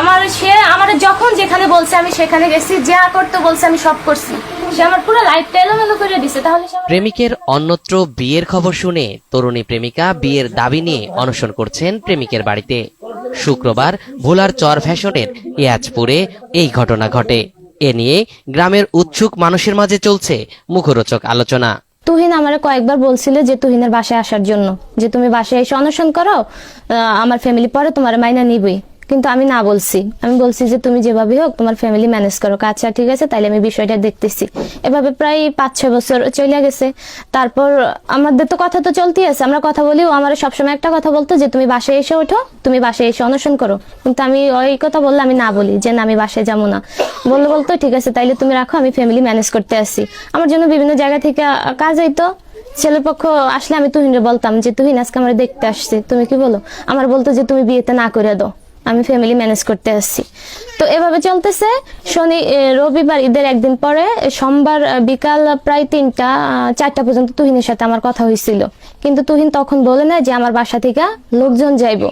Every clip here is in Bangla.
আমার সে আমার যখন যেখানে বলছে আমি সেখানে গেছি যা করতে বলছে আমি সব করছি। সে আমার পুরো লাইফটা এলোমেলো করে দিছে। তাহলে প্রেমিকের অন্যত্র বিয়ের খবর শুনে তরুণী প্রেমিকা বিয়ের দাবি নিয়ে অনশন করছেন প্রেমিকের বাড়িতে। শুক্রবার ভোলার চর ফ্যাশনের ইয়াজপুরে এই ঘটনা ঘটে। এ নিয়ে গ্রামের উৎসুক মানুষের মাঝে চলছে মুখরোচক আলোচনা। তুহিন আমারে কয়েকবার বলছিল যে তুহিনের বাসায় আসার জন্য যে তুমি বাসায় এসে অনশন করো আহ, আমার ফ্যামিলি পরে তোমার মাইনা নিবই। কিন্তু আমি না বলছি। আমি বলছি যে তুমি যেভাবে হোক তোমার ফ্যামিলি ম্যানেজ করো। আচ্ছা ঠিক আছে, তাইলে আমি বিষয়টা দেখতেছি। এভাবে প্রায় পাঁচ ছয় বছর চলে গেছে। তারপর আমাদের তো কথা তো চলতেই আছে। আমরা কথা বলি ও আমার সবসময় একটা কথা বলতো যে, তুমি বাসায় এসে ওঠো, তুমি বাসায় এসে অনশন করো। কিন্তু আমি ওই কথা বললে আমি না বলি যে, না, আমি বাসায় যাব না। বলল, বলতো, ঠিক আছে, তাইলে তুমি রাখো, আমি ফ্যামিলি ম্যানেজ করতে আসি। আমার জন্য বিভিন্ন জায়গা থেকে কাজ আইতো। ছেলেপক্ষ আসলে আমি তুহিনরে বলতাম যে, তুহিন, আজকে আমরা দেখতে আসছি। তুমি কি বলো? আমার বলতো যে, তুমি বিয়েতে না করে দাও। আমি ফ্যামিলি ম্যানেজ করতে আসছি। তো এভাবে চলতেছে। শনি রবিবার, ঈদের একদিন পরে সোমবার বিকাল প্রায় তিনটা চারটা পর্যন্ত তুহিনের সাথে আমার কথা হয়েছিল। কিন্তু তুহিন তখন বলে না যে আমার বাসা থেকে লোকজন যাইবো।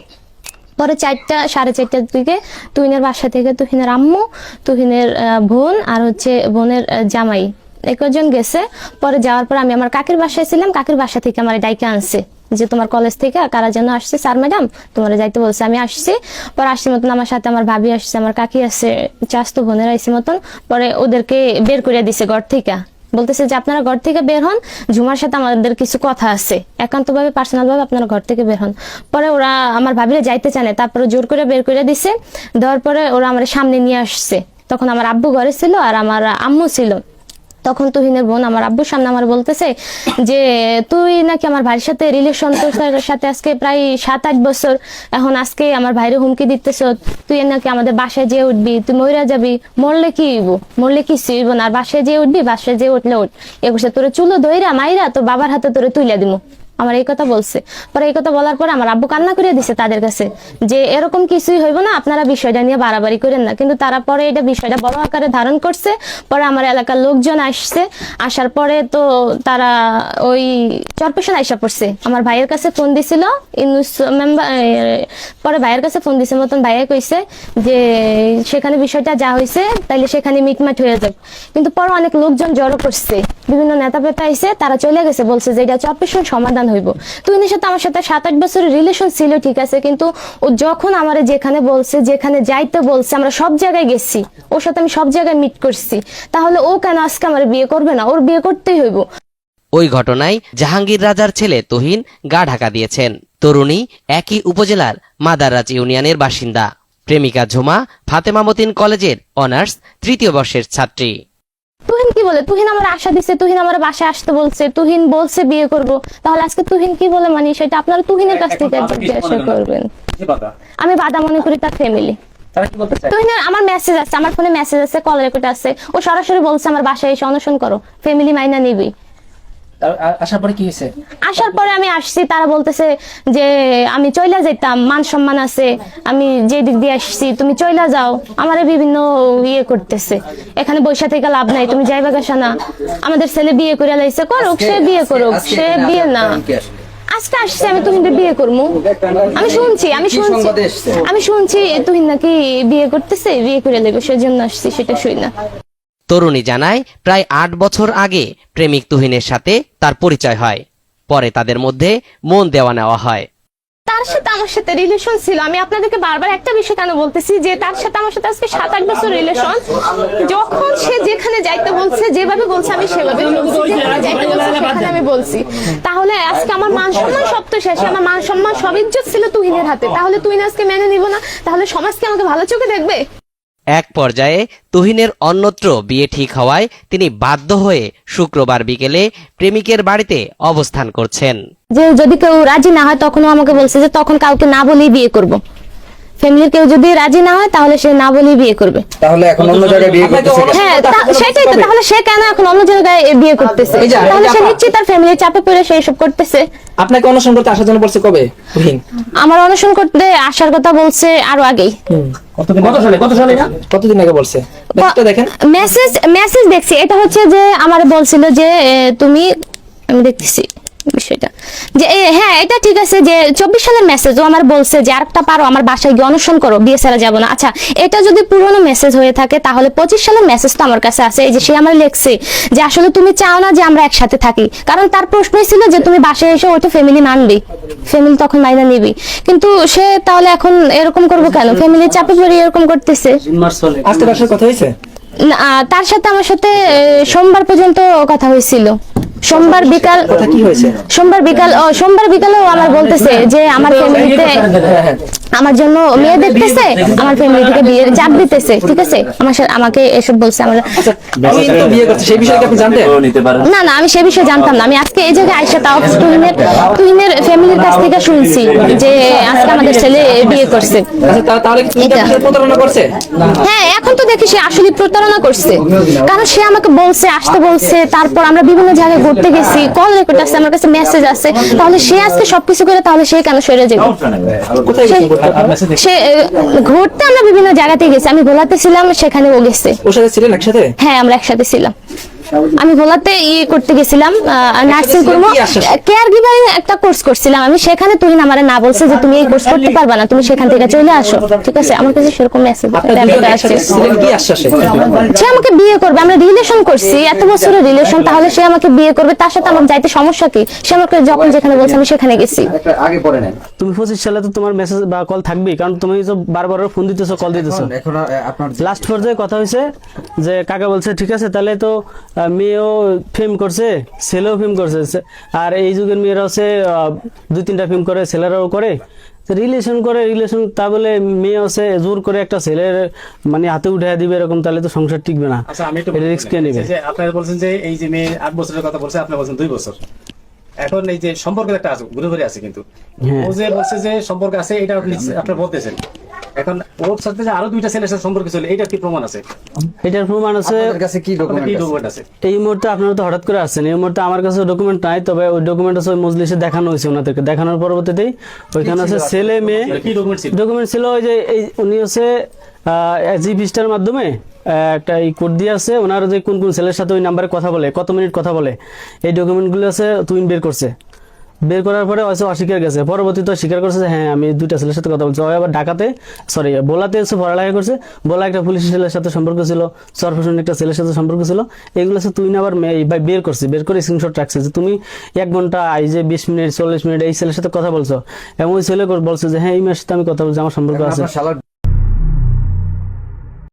পরে চারটা, সাড়ে চারটার দিকে তুহিনের বাসা থেকে তুহিনের আম্মু, তুহিনের বোন আর হচ্ছে বোনের জামাই একজন গেছে। পরে যাওয়ার পর আমি আমার কাকির বাসায় ছিলাম। কাকির বাসা থেকে আমার ডাইকে আনছে। যে তোমার কলেজ থেকে কারা যেন আসছে, স্যার ম্যাডাম তোমার যাইতে বলছে। আমি আসছি, পরে আসছি মতন আমার সাথে আমার ভাবি আসছে, আমার কাকি আসছে চাস্তো বোনের আইসি মতন। পরে ওদেরকে বের করে দিছে ঘর থেকে। বলতেছে যে, আপনারা ঘর থেকে বের হন, ঝুমার সাথে আমাদের কিছু কথা আছে। একান্তভাবে পার্সোনাল ভাবে আপনারা ঘর থেকে বের হন। পরে ওরা আমার ভাবিরে যাইতে চায় না, তারপরে জোর করে বের করে দিছে। দেওয়ার পরে ওরা আমার সামনে নিয়ে আসছে। তখন আমার আব্বু ঘরে ছিল আর আমার আম্মু ছিল। তখন তুহিনের বোন আমার আব্বুর সামনে আমার বলতেছে যে, তুই নাকি আমার ভাইয়ের সাথে রিলেশন তোর সাথে আজকে প্রায় সাত, আট বছর, এখন আজকে আমার ভাইরে হুমকি দিতেছ, তুই নাকি আমাদের বাসায় যেয়ে উঠবি, তুই ময়রা যাবি, মরলে কি হইব? মরলে কি হইব না, আর বাসায় যেয়ে উঠবি, বাসায় যেয়ে উঠলে উঠ। একুশে তোরে চুলো ধৈরা মাইরা তোর বাবার হাতে তোরে তুইলা দিমু। আমার এই কথা বলছে। পরে এই কথা বলার পরে আমার আব্বু কান্না করে দিছে তাদের কাছে যে, এরকম কিছুই হইব না, আপনারা বিষয়টা নিয়ে বাড়াবাড়ি করেন না। কিন্তু তারা পরে এটা বিষয়টা বড় আকারে ধারণ করছে। পরে আমার এলাকার লোকজন আসছে। আসার পরে তো তারা ওই চরপেশন আইসা পড়ছে। আমার ভাইয়ের কাছে ফোন দিছিল। মেম্বার পরে ভাইয়ের কাছে ফোন দিছে। মতন ভাইয়া কইছে যে, সেখানে বিষয়টা যা হয়েছে তাইলে সেখানে মিটমাট হয়ে যাবে। কিন্তু পরে অনেক লোকজন জড়ো করছে। বিভিন্ন নেতা পেতা আইছে তারা চলে গেছে। বলছে যে, এটা হচ্ছে অপারেশন সমাধান হইব। তুহিনের সাথে আমার সাথে সাত আট বছরের রিলেশন ছিল, ঠিক আছে, কিন্তু ও যখন আমার যেখানে বলছে, যেখানে যাইতে বলছে, আমরা সব জায়গায় গেছি। ওর সাথে আমি সব জায়গায় মিট করছি। তাহলে ও কেন আজকে আমার বিয়ে করবে না? ওর বিয়ে করতেই হইব। ওই ঘটনায় জাহাঙ্গীর রাজার ছেলে তহিন গা ঢাকা দিয়েছেন। তরুণী একই উপজেলার মাদাররাজ ইউনিয়নের বাসিন্দা। প্রেমিকা ঝুমা ফাতেমা মতিন কলেজের অনার্স তৃতীয় বর্ষের ছাত্রী। কি বলে? তুহিন আমার আশা দিচ্ছে তুহিন আমার বাসায় আসতে বলছে তুহিন বলছে বিয়ে করব। তাহলে আজকে তুহিন কি বলে মানে সেটা আপনারা তুহিনের কাছ থেকে জিজ্ঞাসা করবেন। আমি বাধা মনে করি তার ফ্যামিলি আমার মেসেজ আছে আমার ফোনে মেসেজ আছে কল রেকর্ড আছে। ও সরাসরি বলছে আমার বাসায় এসে অনশন করো। ফ্যামিলি মাইনা নিবি। আসার পরে কি হয়েছে? আসার পরে আমি আসছি তারা বলতেছে যে আমি চইলা যেতাম মান সম্মান আছে আমি যে দিক দিয়ে আসছি তুমি চইলা যাও আমার বিভিন্ন ইয়ে করতেছে। এখানে বৈশা থেকে লাভ নাই তুমি যাইবা গাছা না? আমাদের ছেলে বিয়ে করে লাইছে করুক সে বিয়ে করুক সে বিয়ে না। আজকে আসছে আমি তুমি বিয়ে করব আমি শুনছি আমি শুনছি। আমি শুনছি তুই নাকি বিয়ে করতেছে বিয়ে করে লেগে সেজন্য আসছি সেটা শুই না। তরুণী জানায়, প্রায় আট বছর আগে প্রেমিক তুহিনের সাথে তার পরিচয় হয়। পরে তাদের মধ্যে মন দেওয়া নেওয়া হয়। তার সাথে আমার সাথে রিলেশন ছিল। আমি আপনাদেরকে বারবার একটা বিষয় কেন বলতেছি যে তার সাথে আমার সাথে আজকে সাত আট বছর রিলেশন যখন সে যেখানে যাইতে বলছে, যেভাবে বলছে, আমি সেভাবে যাইতে বলছে আমি বলছি। তাহলে আজকে আমার মান সম্মান সব তো শেষে। আমার মান সম্মান সব ইজ্জত ছিল তুহিনের হাতে। তাহলে তুহিন আজকে মেনে নিব না? তাহলে সমাজ কি আমাকে ভালো চোখে দেখবে? এক পর্যায়ে তুহিনের অন্যত্র বিয়ে ঠিক হওয়ায় তিনি বাধ্য হয়ে শুক্রবার বিকেলে প্রেমিকের বাড়িতে অবস্থান করছেন। যে যদি কেউ রাজি না হয়, তখনও আমাকে বলছে যে তখন কাউকে না বলেই বিয়ে করব। ফ্যামিলির কেউ যদি রাজি না হয় তাহলে সে না বলেই বিয়ে করবে। তাহলে এখন অন্য জায়গায় বিয়ে করতেছে? হ্যাঁ সেটাই তো তাহলে সে কেন এখন অন্য জায়গায় বিয়ে করতেছে? তাহলে সে নিশ্চয়ই তার ফ্যামিলির চাপে পড়ে সে এসব করতেছে। আপনাকে অনশন করতে আসার জন্য বলছে কবে আমার অনশন করতে আসার কথা বলছে আরও আগেই। কতদিন কত সালে কত সালে কতদিন আগে বলছে? দেখেন। মেসেজ মেসেজ দেখছি। এটা হচ্ছে যে আমার বলছিল যে তুমি আমি দেখতেছি। বিষয়টা। যে হ্যাঁ এটা ঠিক আছে যে চব্বিশ সালের মেসেজ ও আমার বলছে যে আরেকটা পারো আমার বাসায় গিয়ে অনশন করো বিয়ে যাব না। আচ্ছা এটা যদি পুরনো মেসেজ হয়ে থাকে তাহলে পঁচিশ সালের মেসেজ তো আমার কাছে আছে। এই যে সে আমার লেখছে যে আসলে তুমি চাও না যে আমরা একসাথে থাকি। কারণ তার প্রশ্নই ছিল যে তুমি বাসায় এসে ফ্যামিলি মানবি। ফ্যামিলি তখন মাইনা নিবি। কিন্তু সে তাহলে এখন এরকম করব কেন? ফ্যামিলির চাপে পড়ে এরকম করতেছে। আজকে কথা হয়েছে? না, তার সাথে আমার সাথে সোমবার পর্যন্ত কথা হয়েছিল। সোমবার বিকাল কথা কি হয়েছে? সোমবার বিকাল ও সোমবার বিকালেও আমার বলতেছে যে আমার ফ্যামিলিতে হ্যাঁ হ্যাঁ আমার জন্য মেয়ে দেখতেছে আমার ফ্যামিলি থেকে বিয়ের চাপ দিতেছে ঠিক আছে? আমার সাথে আমাকে এসব বলছে আমার আচ্ছা আমি তো বিয়ে করছি সেই বিষয়ে কি আপনি জানতেন? নিতে পারেন না না আমি সে বিষয়ে জানতাম না। আমি আজকে এই জায়গায় আইসা তাও তুহিনের তুহিনের ফ্যামিলির কাছ থেকে শুনছি যে আজকে আমাদের ছেলে বিয়ে করছে। আচ্ছা করছে? হ্যাঁ এখন তো দেখি সে আসলে প্রতারণা করছে। কারণ সে আমাকে বলছে আসতে বলছে তারপর আমরা বিভিন্ন জায়গায় ঘুরতে গেছি কল রেকর্ড আছে আমার কাছে মেসেজ আছে। তাহলে সে আজকে সবকিছু করে তাহলে সে কেন সরে যাবে? সে ঘুরতে আমরা বিভিন্ন জায়গাতে গেছি আমি ভোলাতে ছিলাম সেখানে ও গেছে। ওর সাথে ছিলেন একসাথে? হ্যাঁ আমরা একসাথে ছিলাম। আমি ভোলাতে ইয়ে করতে গেছিলাম নার্সিং করব। কেয়ার গিভার একটা কোর্স করছিলাম। আমি সেখানে তুই আমার না বলছে যে তুমি এই কোর্স করতে পারবা না তুমি সেখান থেকে চলে আসো। ঠিক আছে? আমার কাছে সেরকম মেসেজ সে আমাকে বিয়ে করবে আমরা রিলেশন করছি এত বছরের রিলেশন তাহলে সে আমাকে বিয়ে করবে তার সাথে আমার যাইতে সমস্যা কি? সে আমাকে যখন যেখানে বলছে আমি সেখানে গেছি। আগে পরে নেন। তুমি পঁচিশ সালে তো তোমার মেসেজ বা কল থাকবেই কারণ তুমি তো বারবার ফোন দিতেছো কল দিতেছো। এখন আপনার লাস্ট পর্যায়ে কথা হয়েছে যে কাকা বলছে ঠিক আছে তাহলে তো আহ, মেয়েও ফিল্ম করছে ছেলেও ফিল্ম করছে। আর এই যুগের মেয়েরা হচ্ছে দুই তিনটা ফিল্ম করে ছেলেরাও করে। রিলেশন করে রিলেশন তা বলে মেয়ে হচ্ছে জোর করে একটা ছেলের মানে হাতে উঠে দিবে এরকম তাহলে তো সংসার টিকবে না। আচ্ছা আমি একটু রিস্ক কে নেবে? যে আপনারা বলছেন যে এই যে মেয়ে আট বছরের কথা বলছে আপনি বলছেন দুই বছর। এখন এই যে সম্পর্কের একটা আছে ঘুরে ঘুরে আছে কিন্তু। হ্যাঁ। ও যে বলছে যে সম্পর্ক আছে এটা আপনি আপনি বলতেছেন। এখন ওর সাথে আরও দুইটা ছেলের সাথে সম্পর্ক ছিল এটা কি প্রমাণ আছে? এটার প্রমাণ আছে কাছে কি ডকুমেন্ট আছে? এই মুহূর্তে আপনারা তো হঠাৎ করে আসছেন এই মুহূর্তে আমার কাছে ডকুমেন্ট নাই তবে ওই ডকুমেন্ট আছে ওই মজলিসে দেখানো হয়েছে ওনাদেরকে। দেখানোর পরবর্তীতেই ওইখানে আছে ছেলে মেয়ে। কি ডকুমেন্ট ছিল? ডকুমেন্ট ছিল ওই যে এই উনি হচ্ছে জি মাধ্যমে একটা এই কোড দিয়ে আছে ওনার যে কোন কোন ছেলের সাথে ওই নাম্বারে কথা বলে কত মিনিট কথা বলে এই ডকুমেন্টগুলো আছে তুইন বের করছে। বের করার পরে হয়তো অস্বীকার গেছে। পরবর্তীতে স্বীকার করছে যে হ্যাঁ আমি দুইটা ছেলের সাথে কথা বলছি। ওই আবার ঢাকাতে সরি বোলাতে এসে পড়ালেখা করছে। বোলা একটা পুলিশ ছেলের সাথে সম্পর্ক ছিল সরফেশন একটা ছেলের সাথে সম্পর্ক ছিল। এগুলো হচ্ছে তুই না আবার ভাই বের করছে। বের করে স্ক্রিনশট রাখছে যে তুমি এক ঘণ্টা এই যে বিশ মিনিট চল্লিশ মিনিট এই ছেলের সাথে কথা বলছো। এবং ওই ছেলে বলছে যে হ্যাঁ এই মেয়ের সাথে আমি কথা বলছি আমার সম্পর্ক আছে।